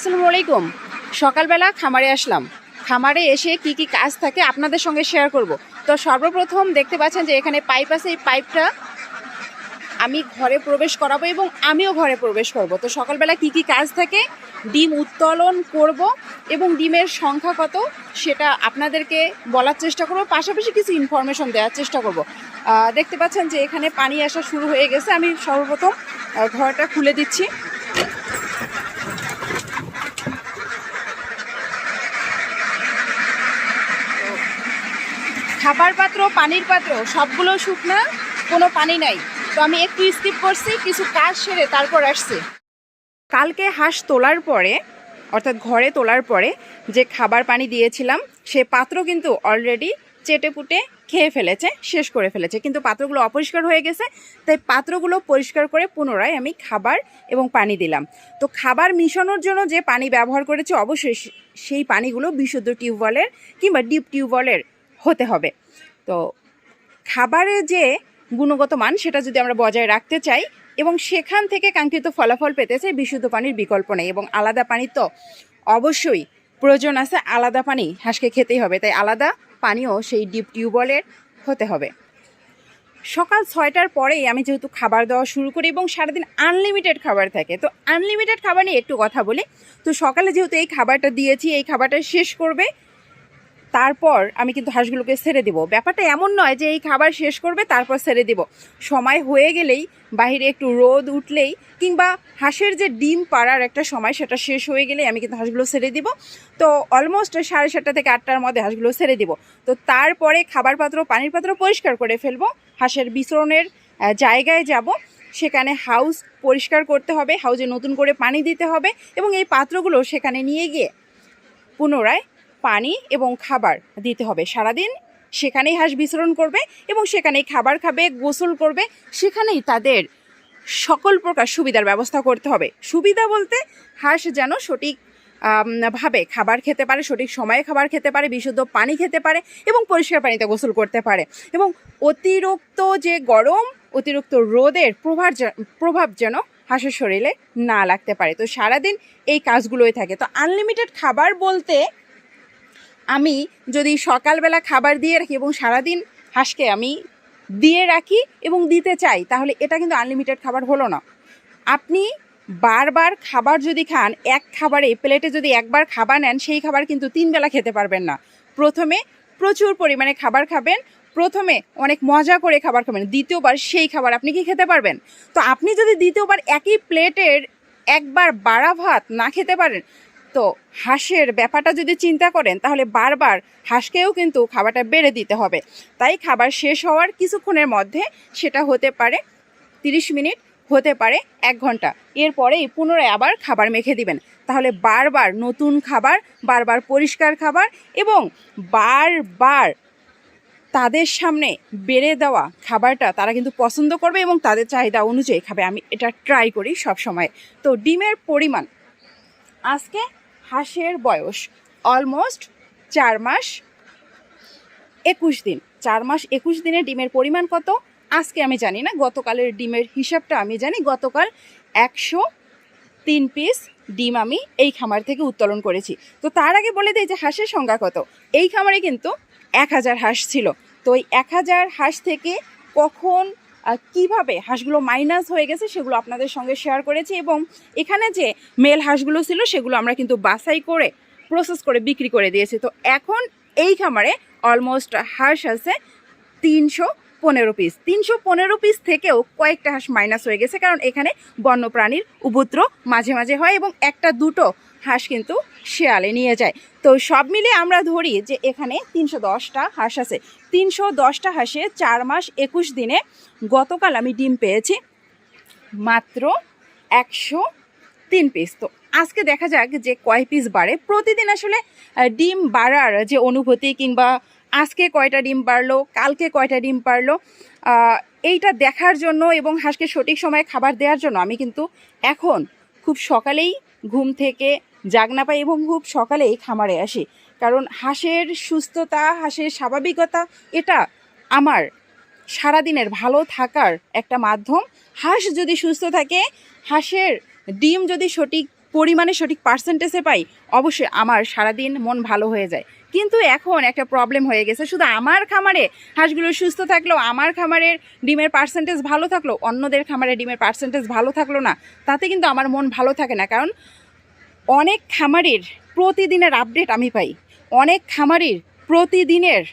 আসসালামু আলাইকুম। সকালবেলা খামারে আসলাম। খামারে এসে কি কি কাজ থাকে আপনাদের সঙ্গে শেয়ার করব। তো সর্বপ্রথম দেখতে পাচ্ছেন যে এখানে পাইপ আছে, এই পাইপটা আমি ঘরে প্রবেশ করাবো এবং আমিও ঘরে প্রবেশ করব। তো সকালবেলা কি কি কাজ থাকে, ডিম উত্তোলন করব এবং ডিমের সংখ্যা কত সেটা আপনাদেরকে বলার চেষ্টা করব। পাশাপাশি কিছু ইনফরমেশন দেওয়ার চেষ্টা করব। দেখতে পাচ্ছেন যে এখানে পানি আসা শুরু হয়ে গেছে। আমি সর্বপ্রথম ঘরটা খুলে দিচ্ছি। খাবার পাত্র, পানির পাত্র, সবগুলো শুকনা, কোনো পানি নাই। তো আমি একটু স্কিপ করছি, কিছু কাজ সেরে তারপর আসছি। কালকে হাঁস তোলার পরে, অর্থাৎ ঘরে তোলার পরে, যে খাবার পানি দিয়েছিলাম, সে পাত্র কিন্তু অলরেডি চেটে পুটে খেয়ে ফেলেছে, শেষ করে ফেলেছে। কিন্তু পাত্রগুলো অপরিষ্কার হয়ে গেছে, তাই পাত্রগুলো পরিষ্কার করে পুনরায় আমি খাবার এবং পানি দিলাম। তো খাবার মিশানোর জন্য যে পানি ব্যবহার করেছি, অবশ্যই সেই পানিগুলো বিশুদ্ধ টিউবওয়েলের কিংবা ডিপ টিউবওয়েলের হতে হবে। তো খাবারে যে গুণগত মান সেটা যদি আমরা বজায় রাখতে চাই এবং সেখান থেকে কাঙ্ক্ষিত ফলাফল পেতে চাই, বিশুদ্ধ পানির বিকল্প নেই এবং আলাদা পানি তো অবশ্যই প্রয়োজন আছে। আলাদা পানি হাঁসকে খেতেই হবে, তাই আলাদা পানিও সেই ডিপ টিউবওয়েলের হতে হবে। সকাল ছয়টার পরেই আমি যেহেতু খাবার দেওয়া শুরু করি এবং সারাদিন আনলিমিটেড খাবার থাকে, তো আনলিমিটেড খাবার নিয়ে একটু কথা বলি। তো সকালে যেহেতু এই খাবারটা দিয়েছি, এই খাবারটা শেষ করবে তারপর আমি কিন্তু হাঁসগুলোকে ছেড়ে দিব। ব্যাপারটা এমন নয় যে এই খাবার শেষ করবে, তারপর ছেড়ে দিব। সময় হয়ে গেলেই বাইরে একটু রোদ উঠলেই, কিংবা হাঁসের যে ডিম পাড়ার একটা সময়, সেটা শেষ হয়ে গেলেই আমি কিন্তু হাঁসগুলো ছেড়ে দিব। তো অলমোস্ট সাড়ে সাতটা থেকে আটটার মধ্যে হাঁসগুলো ছেড়ে দিব। তো তারপরে খাবার পাত্র, পানির পাত্র পরিষ্কার করে ফেলব। হাঁসের বিচরণের জায়গায় যাব। সেখানে হাউস পরিষ্কার করতে হবে। হাউজে নতুন করে পানি দিতে হবে এবং এই পাত্রগুলো সেখানে নিয়ে গিয়ে পুনরায় পানি এবং খাবার দিতে হবে। সারাদিন সেখানেই হাঁস বিচরণ করবে এবং সেখানেই খাবার খাবে, গোসল করবে। সেখানেই তাদের সকল প্রকার সুবিধার ব্যবস্থা করতে হবে। সুবিধা বলতে হাঁস যেন সঠিক ভাবে খাবার খেতে পারে, সঠিক সময়ে খাবার খেতে পারে, বিশুদ্ধ পানি খেতে পারে এবং পরিষ্কার পানিতে গোসল করতে পারে। এবং অতিরিক্ত যে গরম, অতিরিক্ত রোদের প্রভাব প্রভাব যেন হাঁসের শরীরে না লাগতে পারে। তো সারাদিন এই কাজগুলোই থাকে। তো আনলিমিটেড খাবার বলতে আমি যদি সকালবেলা খাবার দিয়ে রাখি এবং সারাদিন হাঁসকে আমি দিয়ে রাখি এবং দিতে চাই, তাহলে এটা কিন্তু আনলিমিটেড খাবার হলো না। আপনি বারবার খাবার যদি খান, এক খাবারে, প্লেটে যদি একবার খাবার নেন, সেই খাবার কিন্তু তিন বেলা খেতে পারবেন না। প্রথমে প্রচুর পরিমাণে খাবার খাবেন, প্রথমে অনেক মজা করে খাবার খাবেন, দ্বিতীয়বার সেই খাবার আপনি কি খেতে পারবেন? তো আপনি যদি দ্বিতীয়বার একই প্লেটের একবার বাড়া ভাত না খেতে পারেন তো হাঁসের ব্যাপারটা যদি চিন্তা করেন, তাহলে বারবার হাঁসকেও কিন্তু খাবারটা বেড়ে দিতে হবে। তাই খাবার শেষ হওয়ার কিছুক্ষণের মধ্যে সেটা হতে পারে, তিরিশ মিনিট হতে পারে এক ঘণ্টা। এরপরেই পুনরায় আবার খাবার মেখে দিবেন। তাহলে বারবার নতুন খাবার, বারবার পরিষ্কার খাবার এবং বারবার তাদের সামনে বেড়ে দেওয়া খাবারটা তারা কিন্তু পছন্দ করবে এবং তাদের চাহিদা অনুযায়ী খাবে। আমি এটা ট্রাই করি সব সময় তো ডিমের পরিমাণ। আজকে হাঁসের বয়স। অলমোস্ট চার মাস একুশ দিন। চার মাস একুশ দিনে ডিমের পরিমাণ কত? আজকে আমি জানি না। গতকালের ডিমের হিসাবটা আমি জানি। গতকাল একশো তিন পিস ডিম আমি এই খামার থেকে উত্তোলন করেছি। তো তার আগে বলে দিই যে হাঁসের সংখ্যা কত? এই খামারে কিন্তু এক হাজার হাঁস ছিল। তো এই এক হাজার হাঁস থেকে কখন কীভাবে হাঁসগুলো মাইনাস হয়ে গেছে সেগুলো আপনাদের সঙ্গে শেয়ার করেছি এবং এখানে যে মেল হাঁসগুলো ছিল সেগুলো আমরা কিন্তু বাছাই করে প্রসেস করে বিক্রি করে দিয়েছি। তো এখন এই খামারে অলমোস্ট হাঁস আছে তিনশো পনেরো পিস তিনশো পনেরো পিস থেকেও কয়েকটা হাঁস মাইনাস হয়ে গেছে কারণ এখানে বন্যপ্রাণীর উপদ্রব মাঝে মাঝে হয় এবং একটা দুটো হাঁস কিন্তু শেয়ালে নিয়ে যায়। তো সব মিলে আমরা ধরি যে এখানে তিনশো দশটা হাঁস আছে। তিনশো দশটা হাঁসে চার মাস একুশ দিনে গতকাল আমি ডিম পেয়েছি। মাত্র একশো তিন পিস তো আজকে দেখা যাক যে কয় পিস বাড়ে। প্রতিদিন আসলে ডিম বাড়ার যে অনুভূতি কিংবা আজকে কয়টা ডিম পারল কালকে কয়টা ডিম পারল এইটা দেখার জন্য এবং হাঁসকে সঠিক সময়ে খাবার দেওয়ার জন্য আমি কিন্তু এখন খুব সকালেই ঘুম থেকে জাগনা পাই এবং খুব সকালেই খামারে আসি। কারণ হাঁসের সুস্থতা, হাঁসের স্বাভাবিকতা, এটা আমার সারাদিনের ভালো থাকার একটা মাধ্যম। হাঁস যদি সুস্থ থাকে, হাঁসের ডিম যদি সঠিক পরিমাণে সঠিক পার্সেন্টেজে পাই, অবশ্যই আমার সারাদিন মন ভালো হয়ে যায়। কিন্তু এখন একটা প্রবলেম হয়ে গেছে। শুধু আমার খামারে হাঁসগুলো সুস্থ থাকলেও, আমার খামারের ডিমের পার্সেন্টেজ ভালো থাকল অন্যদের খামারে ডিমের পার্সেন্টেজ ভালো থাকল না, তাতে কিন্তু আমার মন ভালো থাকে না। কারণ, অনেক খামারের প্রতিদিনের আপডেট আমি পাই। অনেক খামারের প্রতিদিনের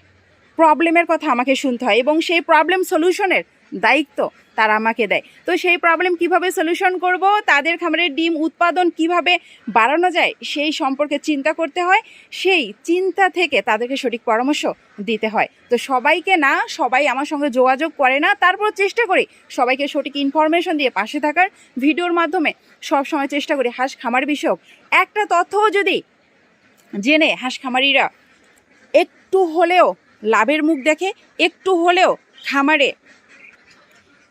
প্রবলেমের কথা আমাকে শুনতে হয় এবং সেই প্রবলেম সলিউশনের দায়িত্ব তারা আমাকে দেয়। তো সেই প্রবলেম কীভাবে সলিউশন করব, তাদের খামারের ডিম উৎপাদন কীভাবে বাড়ানো যায়, সেই সম্পর্কে চিন্তা করতে হয়, সেই চিন্তা থেকে তাদেরকে সঠিক পরামর্শ দিতে হয়। তো সবাইকে না, সবাই আমার সঙ্গে যোগাযোগ করে না তারপর চেষ্টা করি সবাইকে সঠিক ইনফরমেশন দিয়ে পাশে থাকার। ভিডিওর মাধ্যমে সব সময় চেষ্টা করি হাঁস খামার বিষয়ক। একটা তথ্যও যদি জেনে হাঁস খামারিরা একটু হলেও লাভের মুখ দেখে একটু হলেও খামারে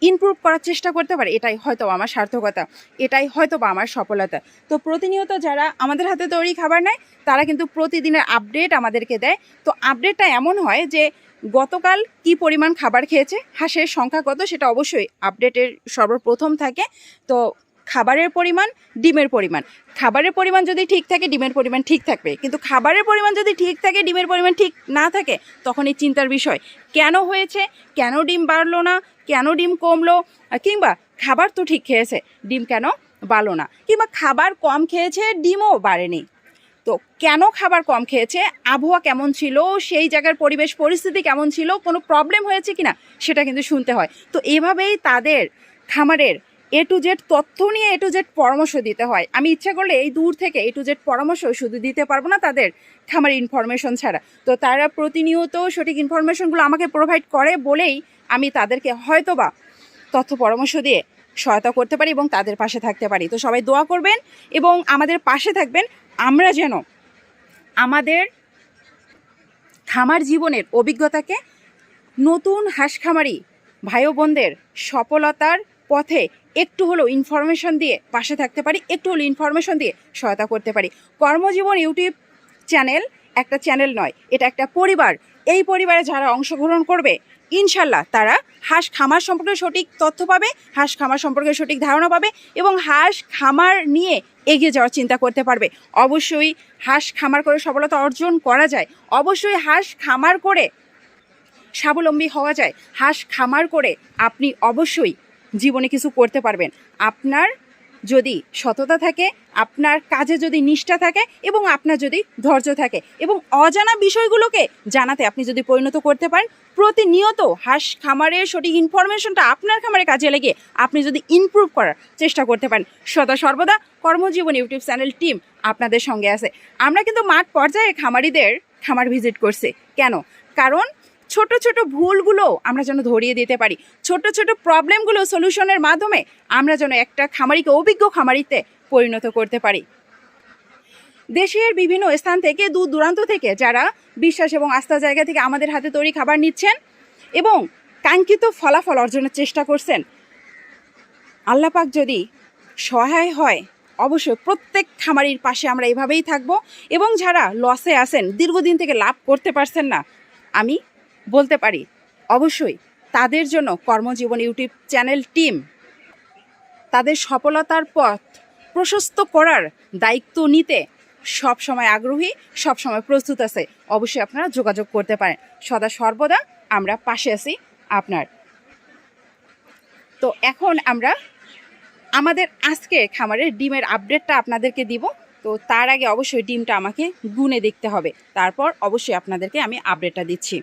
ইমপ্রুভ করার চেষ্টা করতে পারে, এটাই হয়তো আমার সার্থকতা, এটাই হয়তো বা আমার সফলতা। তো প্রতিনিয়ত যারা আমাদের হাতে তৈরি খাবার নেয়, তারা কিন্তু প্রতিদিনের আপডেট আমাদেরকে দেয়। তো আপডেটটা এমন হয় যে, গতকাল কি পরিমাণ খাবার খেয়েছে হাঁসের সংখ্যা কত, সেটা অবশ্যই আপডেটের সর্বপ্রথম থাকে। তো খাবারের পরিমাণ, ডিমের পরিমাণ। খাবারের পরিমাণ যদি ঠিক থাকে, ডিমের পরিমাণ ঠিক থাকবে। কিন্তু খাবারের পরিমাণ যদি ঠিক থাকে, ডিমের পরিমাণ ঠিক না থাকে, তখন এই চিন্তার বিষয়। কেন হয়েছে? কেন ডিম বাড়লো না? কেন ডিম কমলো? কিংবা খাবার তো ঠিক খেয়েছে, ডিম কেন বাড়লো না? কিংবা খাবার কম খেয়েছে, ডিমও বাড়েনি। তো কেন খাবার কম খেয়েছে? আবহাওয়া কেমন ছিল? সেই জায়গার পরিবেশ, পরিস্থিতি কেমন ছিল? কোনো প্রবলেম হয়েছে কিনা? সেটা কিন্তু শুনতে হয়। তো এভাবেই তাদের খামারের এ টু জেড তথ্য নিয়ে এ টু জেড পরামর্শ দিতে হয়। আমি ইচ্ছা করলে এই দূর থেকে এ টু জেড পরামর্শ শুধু দিতে পারব না তাদের খামার ইনফরমেশন ছাড়া। তো তারা প্রতিনিয়ত সঠিক ইনফরমেশনগুলো আমাকে প্রোভাইড করে বলেই আমি তাদেরকে হয়তোবা তথ্য পরামর্শ দিয়ে সহায়তা করতে পারি এবং তাদের পাশে থাকতে পারি। তো সবাই দোয়া করবেন এবং আমাদের পাশে থাকবেন। আমরা যেন আমাদের খামার জীবনের অভিজ্ঞতাকে নতুন হাঁস খামারি ভাই বোনদের সফলতার পথে একটু হলেও ইনফরমেশন দিয়ে পাশে থাকতে পারি, একটু হলেও ইনফরমেশন দিয়ে সহায়তা করতে পারি। কর্মজীবন ইউটিউব চ্যানেল একটা চ্যানেল নয়, এটা একটা পরিবার। এই পরিবারে যারা অংশগ্রহণ করবে, ইনশাল্লাহ তারা হাঁস খামার সম্পর্কে সঠিক তথ্য পাবে, হাঁস খামার সম্পর্কে সঠিক ধারণা পাবে এবং হাঁস খামার নিয়ে এগিয়ে যাওয়ার চিন্তা করতে পারবে। অবশ্যই হাঁস খামার করে সফলতা অর্জন করা যায়, অবশ্যই হাঁস খামার করে স্বাবলম্বী হওয়া যায়। হাঁস খামার করে আপনি অবশ্যই জীবনে কিছু করতে পারবেন। আপনার যদি সততা থাকে, আপনার কাজে যদি নিষ্ঠা থাকে এবং আপনার যদি ধৈর্য থাকে এবং অজানা বিষয়গুলোকে জানাতে আপনি যদি পরিণত করতে পারেন, প্রতিনিয়ত হাঁস খামারের সঠিক ইনফরমেশনটা আপনার খামারে কাজে লেগে আপনি যদি ইমপ্রুভ করার চেষ্টা করতে পারেন। সদা সর্বদা কর্মজীবন ইউটিউব চ্যানেল টিম আপনাদের সঙ্গে আছে। আমরা কিন্তু মাঠ পর্যায়ে খামারিদের খামার ভিজিট করছি। কেন? কারণ ছোট ছোট ভুলগুলো আমরা যেন ধরিয়ে দিতে পারি। ছোট ছোট প্রবলেমগুলো সলিউশনের মাধ্যমে আমরা যেন একটা খামারিকে অভিজ্ঞ খামারিতে পরিণত করতে পারি। দেশের বিভিন্ন স্থান থেকে, দূর দূরান্ত থেকে যারা বিশ্বাস এবং আস্থা জায়গা থেকে আমাদের হাতে তৈরি খাবার নিচ্ছেন এবং কাঙ্ক্ষিত ফলাফল অর্জনের চেষ্টা করছেন আল্লাপাক যদি সহায় হয়, অবশ্যই প্রত্যেক খামারির পাশে আমরা এভাবেই থাকব এবং যারা লসে আছেন, দীর্ঘদিন থেকে লাভ করতে পারছেন না, আমি বলতে পারি। অবশ্যই তাদের জন্য কর্মজীবন ইউটিউব চ্যানেল টিম তাদের সফলতার পথ প্রশস্ত করার দায়িত্ব নিতে সব সময় আগ্রহী সব সময় প্রস্তুত আছে। অবশ্যই আপনারা যোগাযোগ করতে পারেন। সদা সর্বদা আমরা পাশে আছি আপনার। তো এখন আমরা আমাদের আজকে খামারের ডিমের আপডেটটা আপনাদেরকে দিব। তো তার আগে অবশ্যই ডিমটা আমাকে গুনে দেখতে হবে। তারপর অবশ্যই আপনাদেরকে আমি আপডেটটা দিচ্ছি।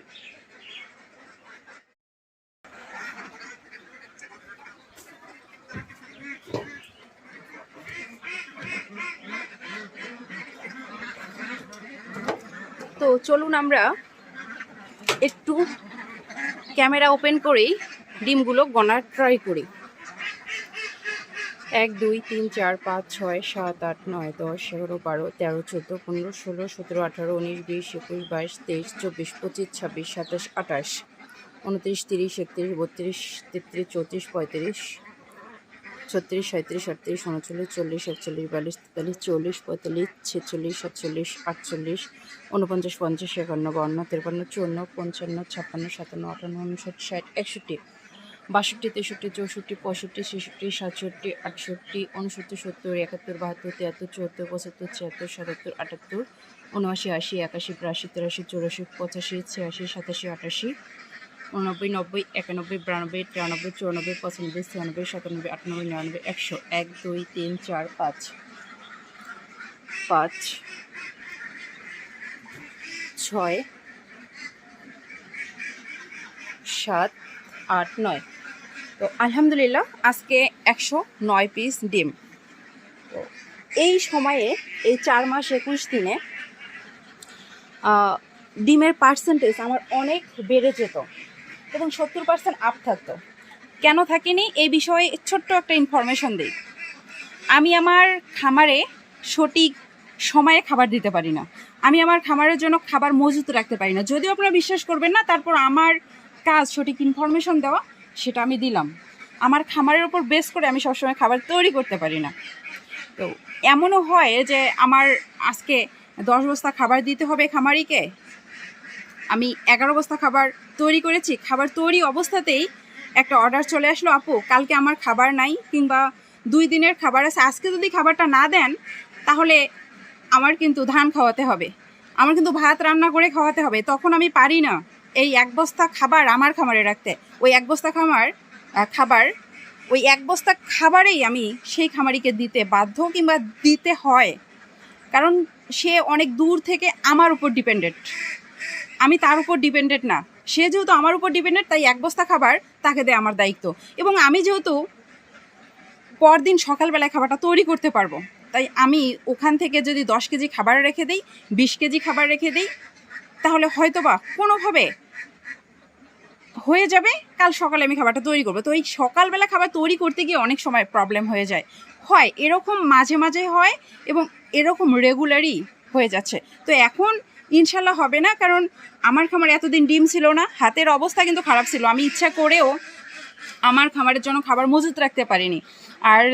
তো চলুন আমরা একটু ক্যামেরা ওপেন করেই ডিমগুলো গণার ট্রাই করি। এক, দুই, তিন, চার, পাঁচ, ছয়, সাত, আট, নয়, দশ, এগারো, বারো, তেরো, চোদ্দ, পনেরো, ষোলো, সতেরো, আঠারো, উনিশ, বিশ, একুশ, বাইশ, তেইশ, চব্বিশ, পঁচিশ, ছাব্বিশ, সাতাশ, আঠাশ, উনত্রিশ, তিরিশ, একত্রিশ, বত্রিশ, তেত্রিশ, চৌত্রিশ, পঁয়ত্রিশ ছত্রিশ সাঁত্রিশ আটত্রিশ, উনচল্লিশ, চল্লিশ, একচল্লিশ, বিয়াল্লিশ, তেতাল্লিশ, চল্লিশ, পঁয়তাল্লিশ, ছেচল্লিশ, সাতচল্লিশ, আটচল্লিশ উনপঞ্চাশ পঞ্চাশ, একান্ন বান্ন তেপান্ন চুয়ান্ন, পঞ্চান্ন, ছাপ্পান্ন, সাতান্ন, আটান্ন, উনষাট, ষাট, একষট্টি, বাষট্টি, তেষট্টি, চৌষট্টি, পঁয়ষট্টি, ছেষট্টি, সাতষট্টি, আটষট্টি, উনসত্তর, সত্তর, একাত্তর, বাহাত্তর, তিয়াত্তর, চুয়াত্তর, পঁচাত্তর, ছিয়াত্তর, সাতাত্তর, আটাত্তর, উনআশি, আশি, একাশি, বিরাশি, তিরাশি, চৌরাশি, পঁচাশি, ছিয়াশি, সাতাশি, আটাশি উননব্বই, নব্বই, একানব্বই, বিরানব্বই, তিরানব্বই, চুরানব্বই, পঁচানব্বই, ছিয়ানব্বই, সাতানব্বই, আটানব্বই, নিরানব্বই, একশো। এক, দুই, তিন, চার, পাঁচ। পাঁচ, ছয়, সাত, আট, নয়। তো আলহামদুলিল্লাহ, আজকে একশো নয় পিস ডিম। তো এই সময়ে, এই চার মাস একুশ দিনে ডিমের পার্সেন্টেজ আমার অনেক বেড়ে যেত। এবং সত্তর পার্সেন্ট আপ থাকতো। কেন থাকেনি? এই বিষয়ে ছোট্ট একটা ইনফরমেশন দিই। আমি আমার খামারে সঠিক সময়ে খাবার দিতে পারি না। আমি আমার খামারের জন্য খাবার মজুত রাখতে পারি না। যদিও আপনারা বিশ্বাস করবেন না, তারপর আমার কাজ সঠিক ইনফরমেশন দেওয়া, সেটা আমি দিলাম। আমার খামারের উপর বেস করে আমি সবসময় খাবার তৈরি করতে পারি না। তো এমনও হয় যে আমার আজকে দশ বস্তা খাবার দিতে হবে খামারিকে আমি এগারো বস্তা খাবার তৈরি করেছি। খাবার তৈরি অবস্থাতেই একটা অর্ডার চলে আসলো, আপু, কালকে আমার খাবার নাই কিংবা দুই দিনের খাবার আছে, আজকে যদি খাবারটা না দেন, তাহলে আমার কিন্তু ধান খাওয়াতে হবে। আমার কিন্তু ভাত রান্না করে খাওয়াতে হবে। তখন আমি পারি না এই এক বস্তা খাবার আমার খামারে রাখতে। ওই এক বস্তা খামার খাবার, ওই এক বস্তা খাবারেই আমি সেই খামারিকে দিতে বাধ্য কিংবা দিতে হয়। কারণ সে অনেক দূর থেকে আমার উপর ডিপেন্ডেন্ট আমি তার উপর ডিপেন্ডেন্ট না। সে যেহেতু আমার উপর ডিপেন্ডেন্ট তাই এক বস্তা খাবার তাকে দেয় আমার দায়িত্ব। এবং আমি যেহেতু পরদিন সকালবেলায় খাবারটা তৈরি করতে পারব, তাই আমি ওখান থেকে যদি দশ কেজি খাবার রেখে দিই, বিশ কেজি খাবার রেখে দিই, তাহলে হয়তোবা কোনোভাবে হয়ে যাবে, কাল সকালে আমি খাবারটা তৈরি করব। তো এই সকালবেলা খাবার তৈরি করতে গিয়ে অনেক সময় প্রবলেম হয়ে যায়। হয় এরকম মাঝে মাঝে হয় এবং এরকম রেগুলারই হয়ে যাচ্ছে। তো এখন ইনশাল্লাহ হবে না, কারণ আমার খামারে এতদিন ডিম ছিল না, হাতের অবস্থা কিন্তু খারাপ ছিল। আমি ইচ্ছা করেও আমার খামারের জন্য খাবার মজুত রাখতে পারিনি। আর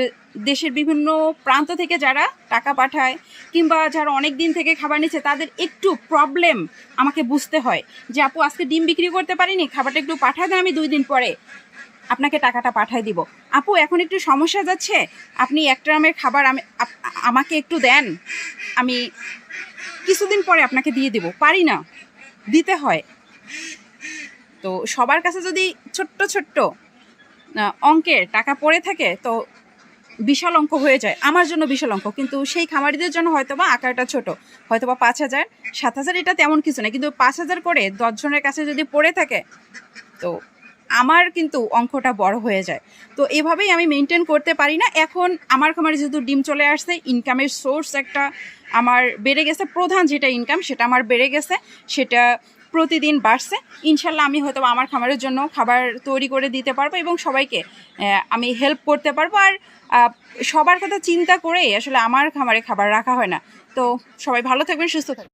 দেশের বিভিন্ন প্রান্ত থেকে যারা টাকা পাঠায় কিংবা যারা অনেক দিন থেকে খাবার নিচ্ছে, তাদের একটু প্রবলেম আমাকে বুঝতে হয় যে, আপু, আজকে ডিম বিক্রি করতে পারিনি, খাবারটা একটু দেন, আমি দুই দিন পরে আপনাকে টাকাটা পাঠায় দিব। আপু, এখন একটু সমস্যা যাচ্ছে। আপনি এক ট্রামের খাবার আমি আমাকে একটু দেন। আমি কিছুদিন পরে আপনাকে দিয়ে দেব। পারি না। দিতে হয়। তো সবার কাছে যদি ছোট্ট ছোট্ট অঙ্কের টাকা পড়ে থাকে, তো বিশাল অঙ্ক হয়ে যায়। আমার জন্য বিশাল অঙ্ক। কিন্তু সেই খামারিদের জন্য হয়তো বা আকারটা ছোট। হয়তো বা পাঁচ হাজার, সাত হাজার এটা তেমন কিছু না। কিন্তু পাঁচ হাজার করে দশজনের কাছে যদি পড়ে থাকে, তো আমার কিন্তু অঙ্কটা বড় হয়ে যায়। তো এভাবেই আমি মেনটেন করতে পারি না। এখন আমার খামারে যেহেতু ডিম চলে আসছে ইনকামের সোর্স একটা আমার বেড়ে গেছে, প্রধান যেটা ইনকাম সেটা আমার বেড়ে গেছে, সেটা প্রতিদিন বাড়ছে। ইনশাল্লাহ আমি হয়তো আমার খামারের জন্য খাবার তৈরি করে দিতে পারব এবং সবাইকে আমি হেল্প করতে পারব। আর সবার কথা চিন্তা করেই আসলে আমার খামারে খাবার রাখা হয় না। তো সবাই ভালো থাকবেন, সুস্থ থাকবেন।